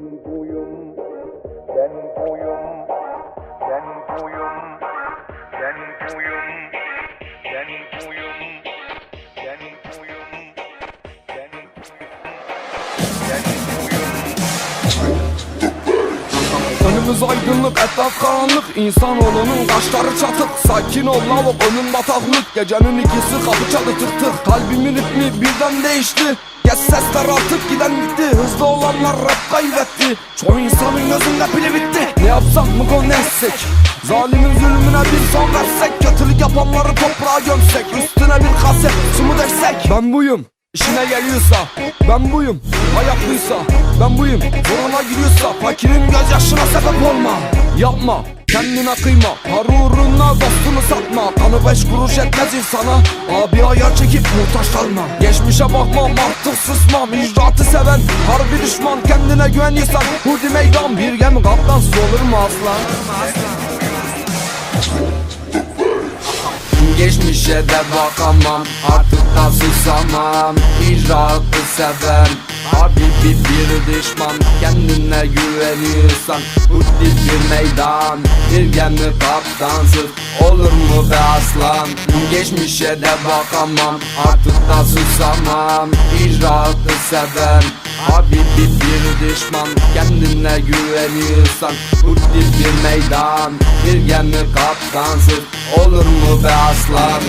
buyum, ben buyum, ben buyum, ben buyum, ben buyum, ben buyum, ben. Önümüz aydınlık, etraf karanlık. İnsanoğlunun kaşları çatık. Sakin ol lavuk, önüm bataklık. Gecenin ikisi kapı çalı tık tık. Kalbimin ritmi birden değişti. Geç sesler artık giden gitti. Hızlı olanlar rap kaybetti. Çoğu insanın gözünde pili bitti. Ne yapsak mı konu etsek? Zalimin zulmüne bir son versek. Kötülük yapanları toprağa gömsek. Üstüne bir kaset su mu döksek Ben buyum. İşine geliyorsa ben buyum. Ayaklıysa ben buyum. Zoruna giriyorsa fakirin gözyaşına sebep olma. Yapma kendine kıyma Para uğruna dostunu satma. Kanı beş kuruş etmez insana. Abi ayar çekip muhtaç kalma Geçmişe bakmam artık susmam İcraatı seven harbi düşman. Kendine güveniyorsan hudi meydan Bir gemi kaptansız olur mu aslan? Geçmişe de bakamam. Artık da susamam. İcraatı seven. Abi bir, bir düşman Kendine güveniyorsan Huddi bir meydan Bir gemi kaptansız Olur mu be aslan? Geçmişe de bakamam Artık da susamam. İcraatı seven Abi bir, bir düşman Kendine güveniyorsan Huddi bir meydan Bir gemi kaptansız Olur mu be aslan